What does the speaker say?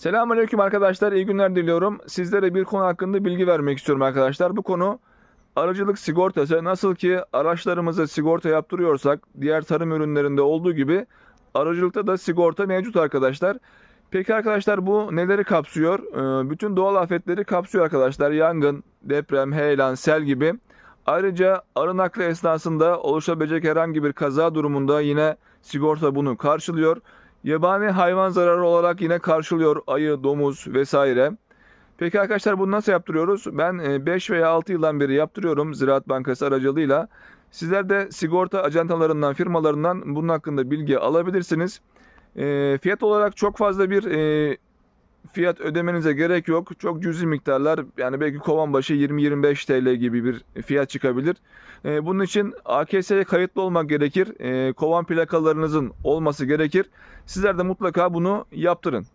Selamünaleyküm arkadaşlar. iyi günler diliyorum. Sizlere bir konu hakkında bilgi vermek istiyorum arkadaşlar. Bu konu aracılık sigortası. Nasıl ki araçlarımıza sigorta yaptırıyorsak diğer tarım ürünlerinde olduğu gibi aracılıkta da sigorta mevcut arkadaşlar. Peki arkadaşlar bu neleri kapsıyor? Ee, Bütün doğal afetleri kapsıyor arkadaşlar. Yangın, deprem, heyelan, sel gibi. Ayrıca arı nakli esnasında oluşabilecek herhangi bir kaza durumunda yine sigorta bunu karşılıyor. Yabani hayvan zararı olarak yine karşılıyor ayı, domuz vesaire. Peki arkadaşlar bunu nasıl yaptırıyoruz? Ben 5 veya 6 yıldan beri yaptırıyorum Ziraat Bankası aracılığıyla. Sizler de sigorta ajantalarından, firmalarından bunun hakkında bilgi alabilirsiniz. E, fiyat olarak çok fazla bir e, fiyat ödemenize gerek yok. Çok cüzi miktarlar yani belki kovan başı 20-25 TL gibi bir fiyat çıkabilir. E, bunun için AKS'ye kayıtlı olmak gerekir. E, kovan plakalarınızın olması gerekir. Sizler de mutlaka bunu yaptırın.